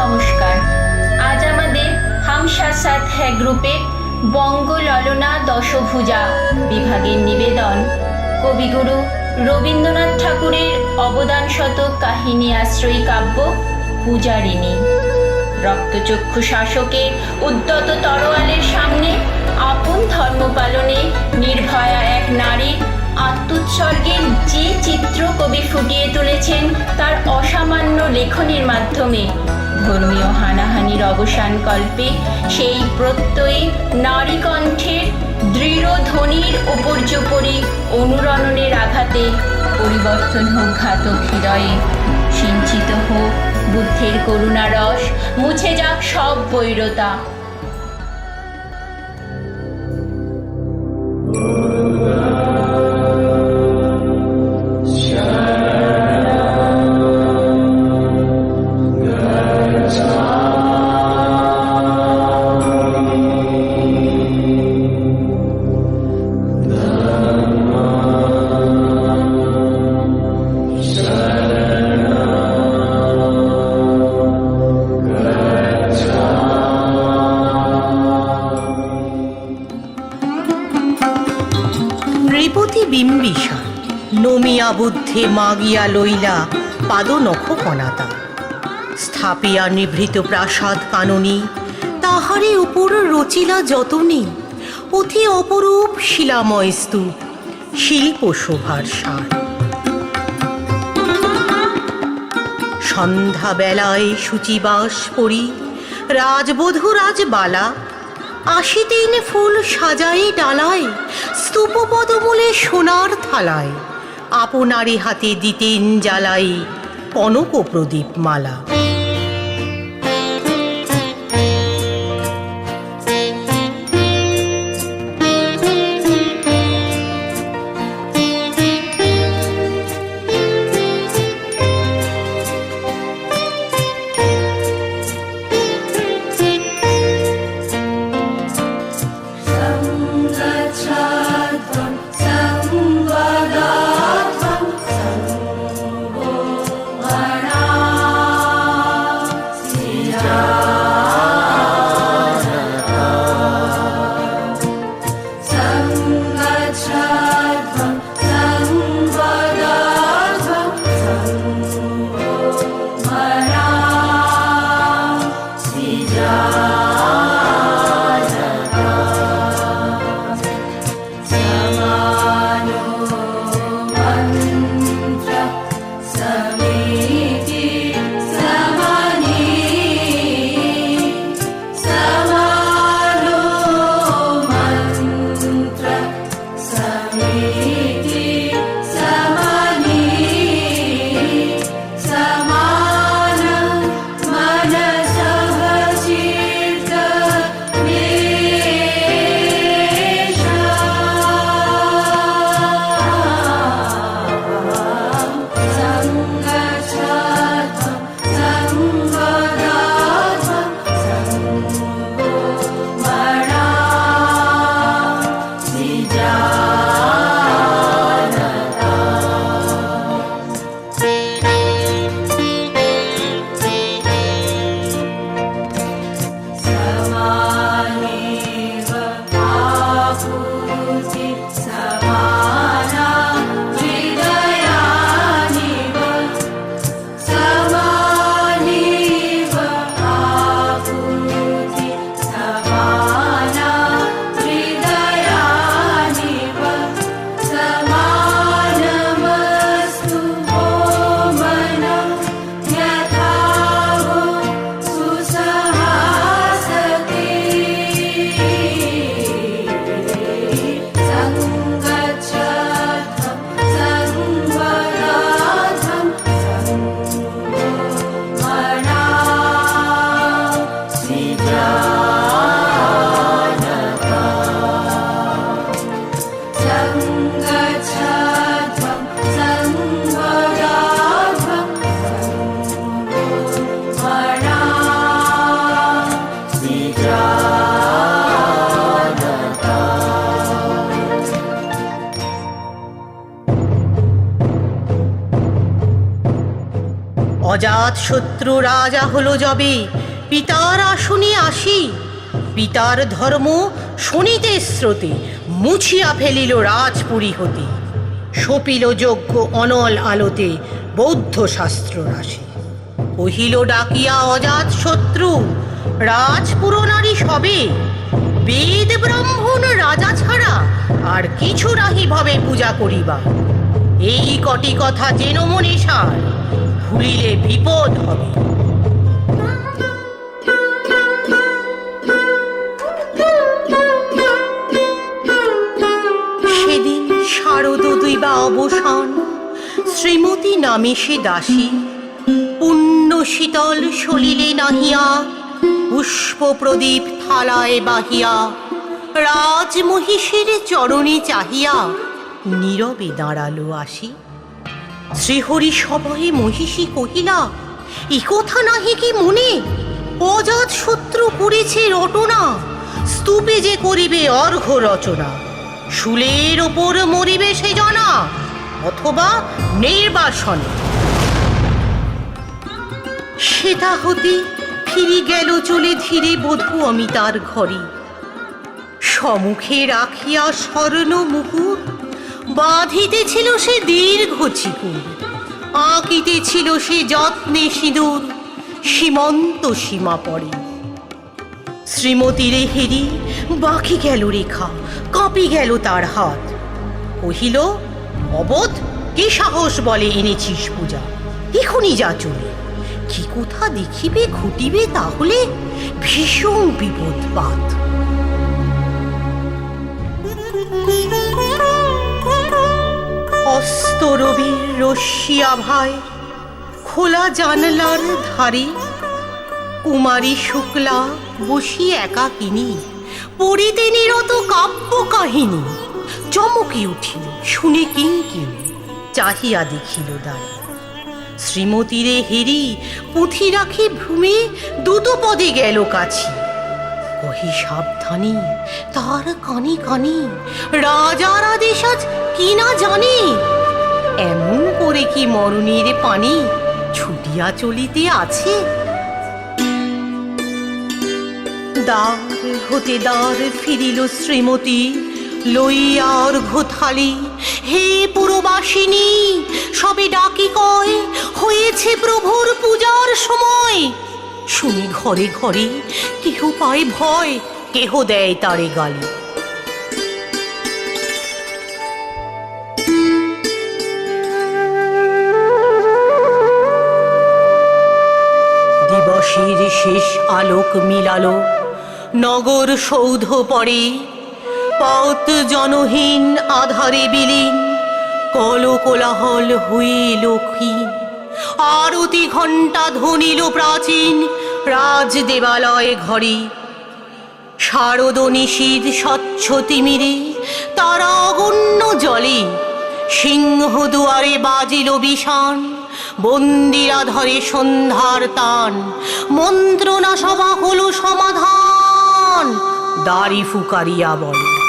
নমস্কার। আজ আমাদের হামসা সাথ হ্যাঁ গ্রুপের বঙ্গ ললনা দশভুজা বিভাগের নিবেদন। কবিগুরু রবীন্দ্রনাথ ঠাকুরের অবদান শতক কাহিনী আশ্রয়ী কাব্য, পূজারিণী। রক্তচক্ষু শাসকের উদ্যত তরোয়ালের সামনে তুলেছেন তার অসামান্য লেখনীর মাধ্যমে। ধর্মীয় হানাহানির অবসান কল্পে সেই প্রত্যয়ে নারী কণ্ঠের দৃঢ় ধ্বনির উপর্যুপরি অনুরণনের আঘাতে পরিবর্তন হোক ঘাতক হৃদয়ে, সিঞ্চিত হোক বুদ্ধের করুণা রস, মুছে যাক সব বৈরতা। নৃপতি বুদ্ধে মাগিয়া লইলা পাদনখ কনাতা স্থাপিয়া নিভৃত প্রাসাদ কাননী তাহারে উপর রচিলা যতনী, অতি অপরূপ শিলাময় স্তূপ শিল্প শোভার সার। সন্ধ্যা বেলায় সূচিবাস পরি রাজবধূ রাজবালা, আশিতেন ফুল সাজাই ডালায় স্তূপ পদমূলে সোনার থালায়। আপনারে হাতে দিতেন জ্বালাই। কনক প্রদীপ মালা অজাত শত্রু রাজা হলো যবে, পিতার আসনে আসি। পিতার ধর্ম শনিতে স্রোতে, মুছিয়া ফেলিল রাজপুরী হতে। সপিল যজ্ঞ অনল আলোতে, বৌদ্ধ শাস্ত্র রাশি। কহিল, ডাকিয়া অজাত শত্রু রাজপুরনারী সবে। বেদ ব্রাহ্মণ রাজা ছাড়া আর কিছু নাহি ভাবে পূজা করিবা এই কটি কথা যেন মনে সার ভুলিলে বিপদ হবে। সেদিন শারদ দৈবা অবসান, শ্রীমতী নামে সে দাসী, পুণ্য শীতল সলিলে নাহিয়া, পুষ্প প্রদীপ থালায় বাহিয়া, রাজমহিষীর চরণে চাহিয়া নীরবে দাঁড়াল আসি। শ্রীহরি সভয়ে মহিষী কহিলা, এ কথা নাহি কি মনে? অজাত শত্রু করেছে রটনা, স্তূপে যে করিবে অর্ঘ রচনা। শুলের ওপর মরিবে সে জনা, অথবা নির্বাসনে। সেটা হতে ফিরি গেল চলে ধীরে বধূ অমিতার ঘরে। সমুখে রাখিয়া স্বর্ণ মুকুট বাঁধিতেছিল সে দীর্ঘ চিকুর আঁকিতেছিল সে যত্নে সিঁদুর, সীমন্ত সীমা পড়ে। শ্রীমতীরে হেরি, বাকি গেল রেখা, কাঁপি গেল তার হাত। কহিল, অবোধ, কি সাহস বলে এনেছিস পূজা? এখনই যা চলে। কি কোথা দেখিবে, ঘটিবে তাহলে? ভীষণ বিপদপাত। অস্ত রবির রশ্মি আভায়, খোলা জানলার ধারে কুমারী শুক্লা বসি একাকিনী পড়িতে নিরত কাব্য কাহিনী, চমকে উঠিল, শুনে কিঙ্কিন চাহিয়া দেখিল দাঁড়া শ্রীমতীরে হেরি পুঁথি রাখি ভূমে দ্রুত পদে গেল কাছি। কহি সাবধানে, তার কানি কানি, রাজার আদেশ আজ কি না জানে? এমন করে কি মরণের পানি ছুটিয়া চলিতে আছে? দ্বার হতে দ্বার ফিরিল শ্রীমতী, লইয়া অর্ঘ থালি হে পুরবাসিনী, সবে ডাকি কয়, হয়েছে প্রভুর পূজার সময়। শুনি ঘরে ঘরে কেহ পায় ভয়, কেহ দেয় তারে গালি। দিবসের শেষ আলোক মিলালো। নগর সৌধ পড়ে পথ জনহীন আধারে বিলীন কল কোলাহল হয়ে লক্ষীন আরতি ঘণ্টা ধ্বনিল প্রাচীন রাজ দেবালয় ঘরে। শারদ নিশীদ স্বচ্ছ তিমিরে, তারা অগণ্য জলে সিংহ দুয়ারে বাজিল বিষাণ। বন্দিরা ধরে সন্ধ্যার তান। মন্ত্রণা সভা হলো সমাধান। দাড়ি ফুকারিয়া বলে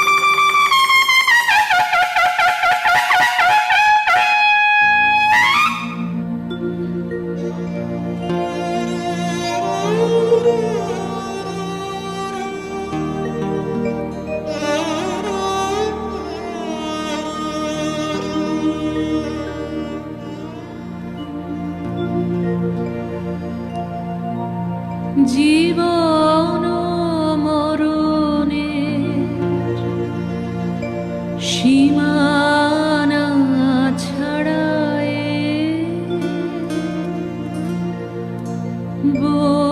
Boy.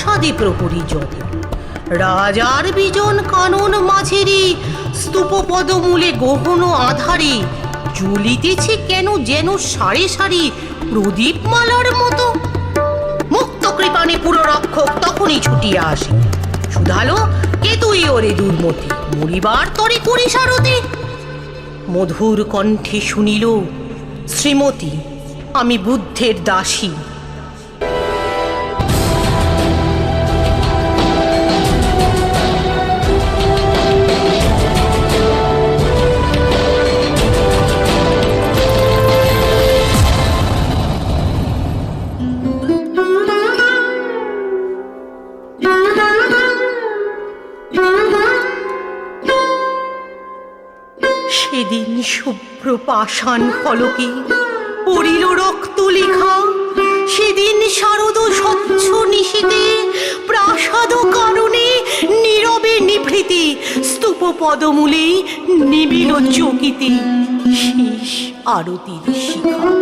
প্রাসাদে প্রহরী যত রাজার বিজন কানন মাঝেরি স্তূপ পদমূলে গহন আধারে। জ্বলিতেছে কেন যেন সারি সারি প্রদীপ মালার মতো। মুক্ত কৃপানে পুরো রক্ষক তখনই ছুটিয়া আসে। শুধালো কে তুই ওরে দুর্মতি? মরিবার তরে করি সারতি মধুর কণ্ঠে শুনিল, শ্রীমতী, আমি বুদ্ধের দাসী। পাষাণ ফলকে, পড়িল রক্ত লেখা সেদিন শারদ স্বচ্ছ নিশীতে প্রাসাদ কারণে, নীরবে নিভৃতি স্তূপ পদমূলে নিবিল চকিতে, শেষ আরতির শিখা।